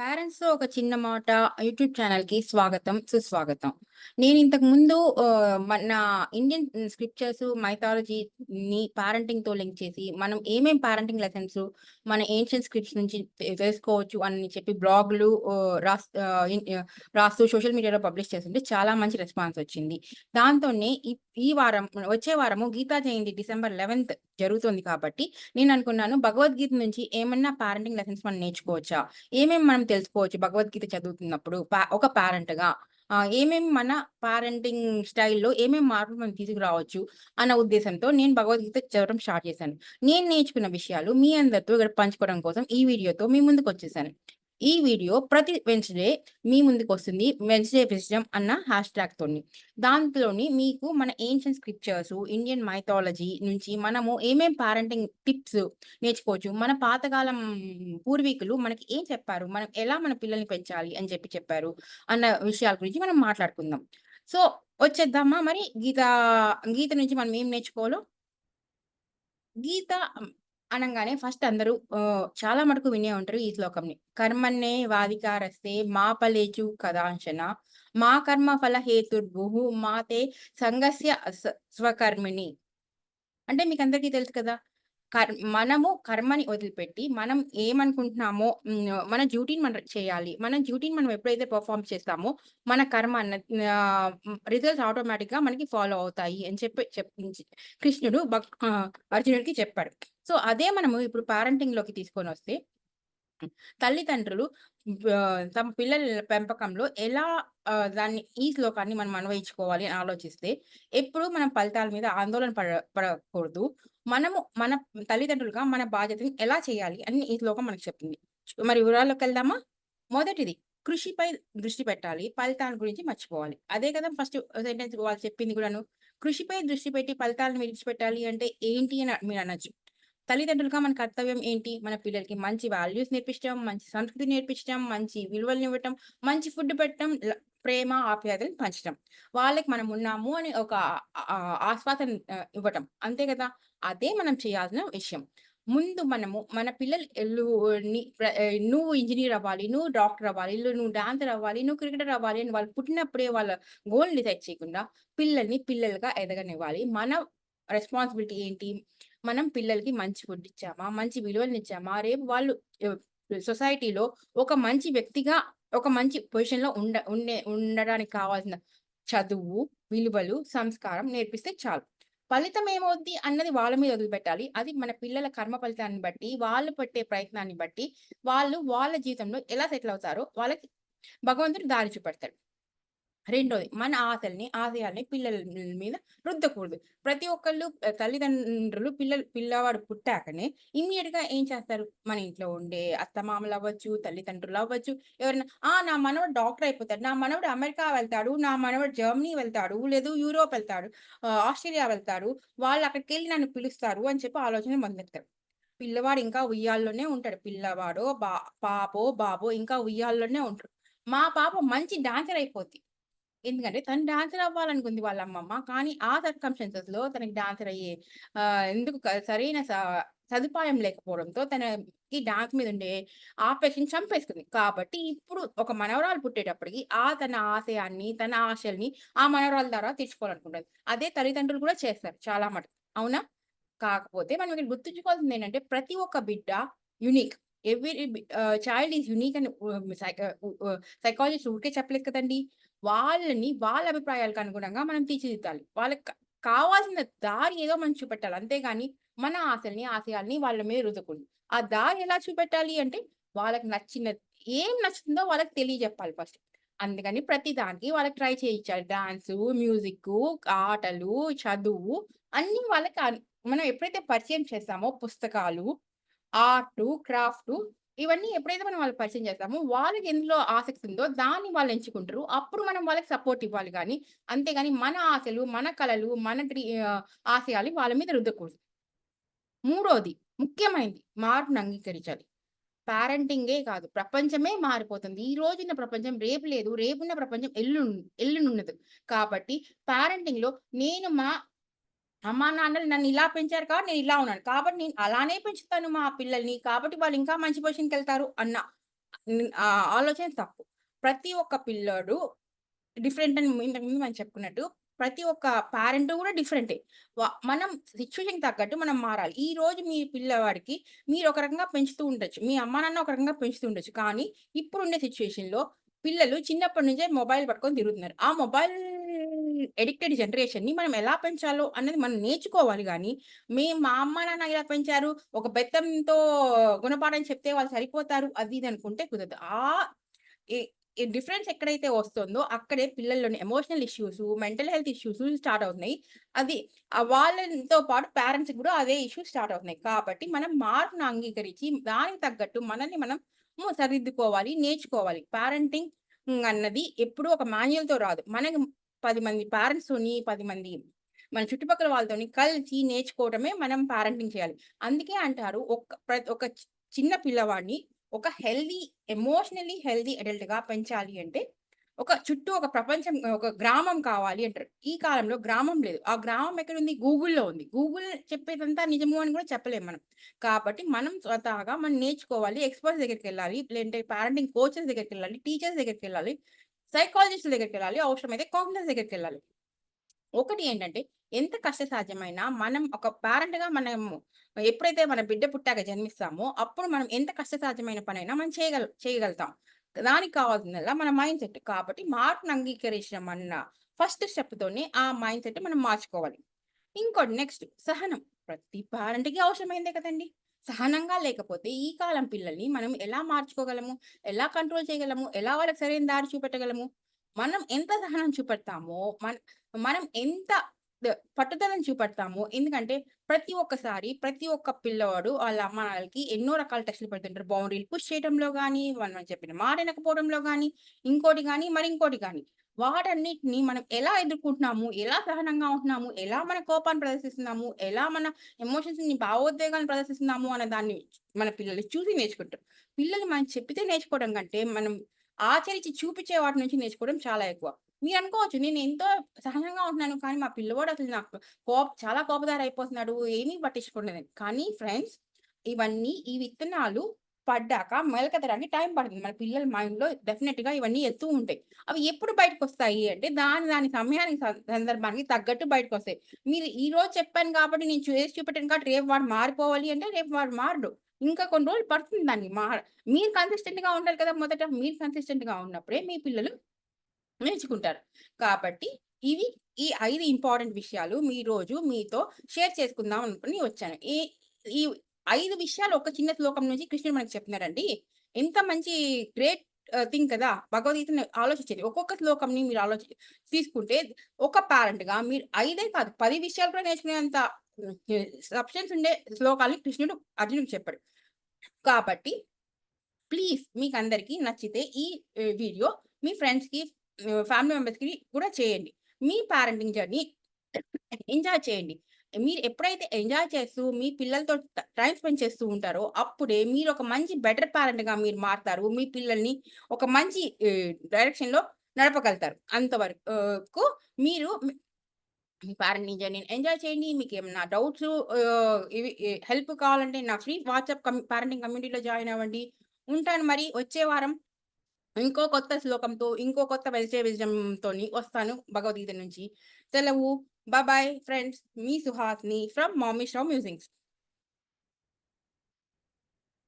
పేరెంట్స్‌తో ఒక చిన్న మాట యూట్యూబ్ ఛానల్కి స్వాగతం, సుస్వాగతం. నేను ఇంతకు ముందు మన ఇండియన్ స్క్రిప్చర్స్, మైథాలజీని పేరెంటింగ్‌తో లింక్ చేసి, మనం ఏమేం పేరెంటింగ్ లెసన్స్ మన ఏన్షియన్ స్క్రిప్ట్స్ నుంచి తెలుసుకోవచ్చు అని చెప్పి బ్లాగులు రాస్ రాస్తూ సోషల్ మీడియాలో పబ్లిష్ చేస్తుంటే చాలా మంచి రెస్పాన్స్ వచ్చింది. దాంతోనే ఈ వారం వచ్చే వారము గీతా జయంతి డిసెంబర్ 11థ్ జరుగుతుంది కాబట్టి నేను అనుకున్నాను భగవద్గీత నుంచి ఏమన్నా పేరెంటింగ్ లెసన్స్ మనం నేర్చుకోవచ్చా? ఏమేం మనం తెలుసుకోవచ్చు భగవద్గీత చదువుతున్నప్పుడు ఒక పేరెంట్‌గా? గా ఏమేమి మన పేరెంటింగ్ స్టైల్‌లో ఏమేమి మార్పులు మనం తీసుకురావచ్చు అన్న ఉద్దేశంతో నేను భగవద్గీత చదవడం స్టార్ట్ చేశాను. నేను నేర్చుకున్న విషయాలు మీ అందరితో ఇక్కడ పంచుకోవడం కోసం ఈ వీడియోతో మీ ముందుకు వచ్చేసాను ఈ వీడియో ప్రతి వెన్స్‌డే మీ ముందుకొస్తుంది. వెన్స్‌డే విజ్డమ్ అన్న హ్యాష్‌ట్యాగ్‌తోని. దాంట్లోని మీకు మన ఏన్షియన్ స్క్రిప్చర్స్, ఇండియన్ మైథాలజీ నుంచి మనము ఏమేం పారెంటింగ్ టిప్స్ నేర్చుకోవచ్చు. మన పాతకాలం పూర్వీకులు మనకి ఏం చెప్పారు? మనం ఎలా మన పిల్లల్ని పెంచాలి అని చెప్పి చెప్పారు అన్న విషయాల గురించి మనం మాట్లాడుకుందాం. సో, వచ్చేద్దామా మరి గీత గీత నుంచి మనం ఏం నేర్చుకోవాలో? గీత అనంగానే ఫస్ట్ అందరూ చాలా మటుకు వినే ఉంటారు ఈ శ్లోకంని. కర్మన్నే వాధికారస్తే మా పలేచు కదాంశన మా కర్మ ఫల హేతుర్భుః మాతే సంగస్య స్వకర్మిణి. అంటే మీకు అందరికీ తెలుసు కదా! కర్ మనము కర్మని వదిలిపెట్టి మనం ఏమనుకుంటున్నామో మన డ్యూటీని మనం చేయాలి. మన డ్యూటీని మనం ఎప్పుడైతే పర్ఫామ్ చేస్తామో మన కర్మ అన్న రిజల్ట్స్ ఆటోమేటిక్‌గా మనకి ఫాలో అవుతాయి అని చెప్పి చెప్ కృష్ణుడు భక్ అర్జునుడికి చెప్పాడు. సో, అదే మనము ఇప్పుడు పేరెంటింగ్‌లోకి తీసుకొనొస్తే తల్లిదండ్రులు తమ పిల్లల పెంపకంలో ఎలా దాన్ని ఈ శ్లోకాన్ని మనం అన్వయించుకోవాలి అని ఆలోచిస్తే ఎప్పుడు మనం ఫలితాల మీద ఆందోళన పడ పడకూడదు. మనము మన తల్లిదండ్రులుగా మన బాధ్యతని ఎలా చేయాలి అని ఈ శ్లోకం మనకు చెప్పింది మరి వివరాల్లోకెళ్దామా? మొదటిది కృషిపై దృష్టి పెట్టాలి. ఫలితాల గురించి మర్చిపోవాలి. అదే కదా ఫస్ట్ సెంటెన్స్ వాళ్ళు చెప్పింది కూడాను. కృషిపై దృష్టి పెట్టి ఫలితాలను విడిచిపెట్టాలి అంటే ఏంటి అని మీరు అనొచ్చు తల్లిదండ్రులుగా మన కర్తవ్యం ఏంటి? మన పిల్లలకి మంచి వాల్యూస్ నేర్పించడం, మంచి సంస్కృతి నేర్పించడం, మంచి విలువలనివ్వటం, మంచి ఫుడ్ పెట్టడం, ప్రేమ, ఆప్యాయతలు పంచడం. వాళ్ళకి మనం ఉన్నాము అని ఒక ఆస్వాదన ఇవ్వటం. అంతే కదా! అదే మనం చేయాల్సిన విషయం. ముందు మనము మన పిల్లలు నువ్వు ఇంజనీర్ అవ్వాలి, నువ్వు డాక్టర్ అవ్వాలి, నువ్వు డాన్సర్ అవ్వాలి, నువ్వు క్రికెటర్ అవ్వాలి అని వాళ్ళు పుట్టినప్పుడే వాళ్ళ గోల్ డిసైడ్ చేయకుండా పిల్లల్ని పిల్లలుగా ఎదగనివ్వాలి. మన రెస్పాన్సిబిలిటీ ఏంటి? మనం పిల్లలకి మంచి ఫుడ్ ఇచ్చామా? మంచి విలువలనిచ్చామా? రేపు వాళ్ళు సొసైటీలో ఒక మంచి వ్యక్తిగా ఒక మంచి పొజిషన్‌లో ఉండ ఉండే ఉండడానికి కావాల్సిన చదువు, విలువలు, సంస్కారం నేర్పిస్తే చాలు. ఫలితం ఏమవుద్ది అన్నది వాళ్ళ మీద వదిలిపెట్టాలి. అది మన పిల్లల కర్మ ఫలితాన్ని బట్టి, వాళ్ళు పెట్టే ప్రయత్నాన్ని బట్టి, వాళ్ళు వాళ్ళ జీవితంలో ఎలా సెటిల్ అవుతారో వాళ్ళకి భగవంతుడు దారి చూపెడతాడు. రెండోది మన ఆశల్ని, ఆశయాల్ని పిల్లల మీద రుద్దకూడదు. ప్రతి ఒక్కళ్ళు తల్లిదండ్రులు పిల్లలు పిల్లవాడు పుట్టాకనే ఇమ్మీడియేట్‌గా ఏం చేస్తారు? మన ఇంట్లో ఉండే అత్తమామలు అవ్వచ్చు తల్లిదండ్రులు అవ్వచ్చు ఎవరైనా ఆ! నా మనవడు డాక్టర్ అయిపోతాడు. నా మనవడు అమెరికా వెళ్తాడు. నా మనవడు జర్మనీ వెళ్తాడు. లేదు యూరోప్ వెళ్తాడు. ఆస్ట్రేలియా వెళ్తాడు. వాళ్ళు అక్కడికెళ్ళి నన్ను పిలుస్తారు అని చెప్పి ఆలోచన మొదలెడతారు. పిల్లవాడు ఇంకా ఉయ్యాల్లోనే ఉంటాడు. పిల్లవాడో, బా పాపో, బాబో ఇంకా ఉయ్యాల్లోనే ఉంటారు. మా పాప మంచి డాన్సర్ అయిపోద్ది. ఎందుకంటే తను డాన్సర్ అవ్వాలనుకుంది వాళ్ళ అమ్మమ్మ. కానీ ఆ సర్కమ్‌స్టాన్సెస్‌లో తనకి డాన్సర్ అయ్యే ఎందుకు క సరైన స సదుపాయం లేకపోవడంతో తనకి డాన్స్ మీద ఉండే ఆపేషన్ చంపేసుకుంది. కాబట్టి ఇప్పుడు ఒక మనవరాలు పుట్టేటప్పటికి ఆ తన ఆశయాన్ని, తన ఆశల్ని ఆ మనవరాల ద్వారా తీర్చుకోవాలనుకుంటుంది అదే తల్లిదండ్రులు కూడా చేస్తారు చాలా మటుకు. అవునా? కాకపోతే మనం ఇక్కడ గుర్తుంచుకోవాల్సింది ఏంటంటే ప్రతి ఒక్క బిడ్డ unique. Every be child is unique అని సైకాలజిస్ట్ ఊరికే చెప్పలేదు కదండి వాళ్ళని వాళ్ళ అభిప్రాయాలకు అనుగుణంగా మనం తీర్చిదిద్దాలి. వాళ్ళకి కావాల్సిన దారి ఏదో మనం చూపెట్టాలి. అంతేగాని మన ఆశల్ని, ఆశయాల్ని వాళ్ళ మీద రుద్దకూడదు. ఆ దారి ఎలా చూపెట్టాలి అంటే వాళ్ళకి నచ్చినది ఏం నచ్చుతుందో వాళ్ళకి తెలియజెప్పాలి ఫస్ట్. అందుకని ప్రతి దానికి వాళ్ళకి ట్రై చేయించాలి. డాన్స్ మ్యూజిక్కు, ఆటలు, చదువు అన్నీ వాళ్ళకి మనం ఎప్పుడైతే పరిచయం చేస్తామో పుస్తకాలు, ఆర్ట్ క్రాఫ్ట్ ఇవన్నీ ఎప్పుడైతే మనం వాళ్ళకి పరిచయం చేస్తామో, వాళ్ళకి ఎందులో ఆసక్తి ఉందో దాన్ని వాళ్ళు ఎంచుకుంటారు. అప్పుడు మనం వాళ్ళకి సపోర్ట్ ఇవ్వాలి కానీ అంతేగాని మన ఆశలు, మన కళలు మన ఆశయాలు వాళ్ళ మీద రుద్దకూడదు. మూడోది ముఖ్యమైనది మార్పును అంగీకరించాలి. పేరెంటింగే కాదు ప్రపంచమే మారిపోతుంది. ఈ రోజున్న ప్రపంచం రేపు లేదు. రేపున్న ప్రపంచం ఎల్లు ఎల్లుండుండదు. కాబట్టి పేరెంటింగ్‌లో నేను మా అమ్మా, నాన్నలు నన్ను ఇలా పెంచారు కాబట్టి నేను ఇలా ఉన్నాను. కాబట్టి నేను అలానే పెంచుతాను మా పిల్లల్ని. కాబట్టి వాళ్ళు ఇంకా మంచి పొజిషన్కి వెళ్తారు అన్న ఆలోచన తప్పు. ప్రతి ఒక్క పిల్లోడు డిఫరెంట్ అని ఇంతకుముందు మనం చెప్పుకున్నట్టు ప్రతి ఒక్క పేరెంట్ కూడా డిఫరెంటే. మనం సిట్యుయేషన్‌కి తగ్గట్టు మనం మారాలి. ఈ రోజు మీ పిల్లవాడికి మీరు ఒక రకంగా పెంచుతూ ఉండొచ్చు. మీ అమ్మ, నాన్న ఒక రకంగా పెంచుతూ ఉండొచ్చు. కానీ ఇప్పుడుండే సిచ్యువేషన్లో పిల్లలు చిన్నప్పటి నుంచే మొబైల్ పట్టుకొని తిరుగుతున్నారు. ఆ మొబైల్ అడిక్టెడ్ జనరేషన్‌ని మనం ఎలా పెంచాలో అనేది మనం నేర్చుకోవాలి కానీ మేము మా అమ్మ, నాన్న ఇలా పెంచారు. ఒక బెత్తంతో గుణపాఠం చెప్తే వాళ్ళు సరిపోతారు. అది ఇది అనుకుంటే కుదరదు. ఆ ఈ డిఫరెన్స్ ఎక్కడైతే వస్తుందో అక్కడే పిల్లల్లోని emotional issues mental health issues start అవుతున్నాయి. అది వాళ్ళతో పాటు పేరెంట్స్‌కి కూడా అదే ఇష్యూస్ స్టార్ట్ అవుతున్నాయి. కాబట్టి మనం మార్పును అంగీకరించి దానికి తగ్గట్టు మనల్ని మనం సరిదిద్దుకోవాలి, నేర్చుకోవాలి. పేరెంటింగ్ అన్నది ఎప్పుడూ ఒక మాన్యువల్తో రాదు. మనకి పది మంది పేరెంట్స్‌తోని, పది మంది మన చుట్టుపక్కల వాళ్ళతోని కలిసి నేర్చుకోవటమే మనం పేరెంటింగ్ చేయాలి. అందుకే అంటారు ఒక ప్రతి ఒక చి చిన్న పిల్లవాడిని ఒక హెల్దీ ఎమోషనల్లీ హెల్దీ అడల్ట్‌గా పెంచాలి అంటే, ఒక చుట్టూ ఒక ప్రపంచం ఒక గ్రామం కావాలి అంటారు. ఈ కాలంలో గ్రామం లేదు. ఆ గ్రామం ఎక్కడుంది? గూగుల్‌లో ఉంది. గూగుల్ చెప్పేదంతా నిజము అని కూడా చెప్పలేము మనం. కాబట్టి మనం స్వతహాగా మనం నేర్చుకోవాలి. ఎక్స్‌పర్ట్స్ దగ్గరికెళ్ళాలి. లేదంటే పేరెంటింగ్ కోచెస్ దగ్గరికెళ్ళాలి. టీచర్స్ దగ్గరికి వెళ్ళాలి సైకాలజస్ట్ దగ్గరికి వెళ్ళాలి అవసరమైతే కౌన్సిలర్స్ దగ్గరికెళ్ళాలి. ఒకటి ఏంటంటే, ఎంత కష్ట సాధ్యమైనా మనం ఒక పేరెంట్‌గా మనము ఎప్పుడైతే మన బిడ్డ పుట్టాక జన్మిస్తామో, అప్పుడు మనం ఎంత కష్ట సాధ్యమైన పనైనా మనం చేయగల చేయగలుగుతాం. దానికి కావాల్సిందల్లా మన మైండ్ సెట్. కాబట్టి మార్పును అంగీకరించడం అన్న ఫస్ట్ స్టెప్‌తోనే ఆ మైండ్ సెట్ మనం మార్చుకోవాలి. ఇంకోటి నెక్స్ట్ సహనం. ప్రతి పేరెంట్‌కి అవసరమైందే కదండీ! సహనంగా లేకపోతే ఈ కాలం పిల్లల్ని మనం ఎలా మార్చుకోగలము? ఎలా కంట్రోల్ చేయగలము? ఎలా వాళ్ళకి సరైన దారి చూపెట్టగలము? మనం ఎంత సహనం చూపెడతామో, మన మనం ఎంత పట్టుదలను చూపెడతామో ఎందుకంటే ప్రతి ఒక్కసారి ప్రతి ఒక్క పిల్లవాడు వాళ్ళ అమ్మ నాన్నలకి ఎన్నో రకాల టెస్ట్‌లు పెడుతుంటారు. బౌండరీలు పుష్ చేయడంలో కానీ మనం చెప్పిన మాట వినకపోవడంలో కానీ ఇంకోటి మరి ఇంకోటి కానీ వాటన్నిటిని మనం ఎలా ఎదుర్కొంటున్నాము ఎలా సహనంగా ఉంటున్నాము? ఎలా మన కోపాన్ని ప్రదర్శిస్తున్నాము? ఎలా మన ఎమోషన్స్‌ని భావోద్వేగాన్ని ప్రదర్శిస్తున్నాము అన్న దాన్ని మన పిల్లలు చూసి నేర్చుకుంటారు. పిల్లలు మనం చెప్పితే నేర్చుకోవడం కంటే, మనం ఆచరించి చూపించే వాటి నుంచి నేర్చుకోవడం చాలా ఎక్కువ. మీరు అనుకోవచ్చు నేను ఎంతో సహనంగా ఉంటున్నాను. కానీ మా పిల్లవాడు అసలు నాకు కోప చాలా కోపదారైపోతున్నాడు. ఏమీ పట్టించుకోలేదు కానీ ఫ్రెండ్స్ ఇవన్నీ ఈ విత్తనాలు పడ్డాక మొలకెత్తడానికి టైం పడుతుంది. మన పిల్లల మైండ్‌లో డెఫినెట్గా ఇవన్నీ ఎత్తూ ఉంటాయి. అవి ఎప్పుడు బయటకొస్తాయి అంటే దాని దాని సమయానికి సందర్భానికి తగ్గట్టు బయటకొస్తాయి. మీరు ఈరోజు చెప్పాను కాబట్టి నేను చేసి చూపెట్టాను కాబట్టి రేపు వాడు మారిపోవాలి అంటే రేపు వాడు మారడు. ఇంకా కొన్ని రోజులు పడుతుంది దానికి మార మీరు కన్సిస్టెంట్‌గా ఉండాలి కదా! మొదట. మీరు కన్సిస్టెంట్‌గా ఉన్నప్పుడే మీ పిల్లలు నేర్చుకుంటారు. కాబట్టి ఇవి ఈ ఐదు ఇంపార్టెంట్ విషయాలు మీ రోజు మీతో షేర్ చేసుకుందాం అనుకుని వచ్చాను. ఈ ఐదు విషయాలు ఒక చిన్న శ్లోకం నుంచి కృష్ణుడు మనకి చెప్తున్నారండి. ఎంత మంచి గ్రేట్ థింగ్ కదా! భగవద్గీతని ఆలోచించండి. ఒక్కొక్క శ్లోకంని మీరు ఆలోచి తీసుకుంటే ఒక పేరెంట్‌గా మీరు ఐదే కాదు పది విషయాలు కూడా నేర్చుకునేంత సబ్‌స్టెన్స్ ఉండే శ్లోకాలని కృష్ణుడు అర్జునుడికి చెప్పాడు. కాబట్టి ప్లీజ్ మీకు అందరికీ నచ్చితే ఈ వీడియో మీ ఫ్రెండ్స్‌కి ఫ్యామిలీ మెంబర్స్‌కి కూడా చేయండి. మీ పేరెంటింగ్ జర్నీ ఎంజాయ్ చేయండి. మీరు ఎప్పుడైతే ఎంజాయ్ చేస్తూ మీ పిల్లలతో టైం స్పెండ్ చేస్తూ ఉంటారో, అప్పుడే మీరు ఒక మంచి బెటర్ పేరెంట్‌గా మీరు మారుతారు మీ పిల్లల్ని ఒక మంచి డైరెక్షన్‌లో నడపగలుగుతారు. అంతవరకు మీరు మీ మీ నేను ఎంజాయ్ చేయండి. మీకు ఏమైనా డౌట్స్ ఇవి హెల్ప్ కావాలంటే నా ఫ్రీ వాట్సాప్ కమ్యూ పేరెంటింగ్ కమ్యూనిటీలో జాయిన్ అవ్వండి. ఉంటాను మరి వచ్చే వారం ఇంకో కొత్త శ్లోకంతో, ఇంకో కొత్త వెజిటే విజడంతోని వస్తాను భగవద్గీత నుంచి. సెలవు. Bye bye, friends. Me Suhasini from Mommy Show Musings.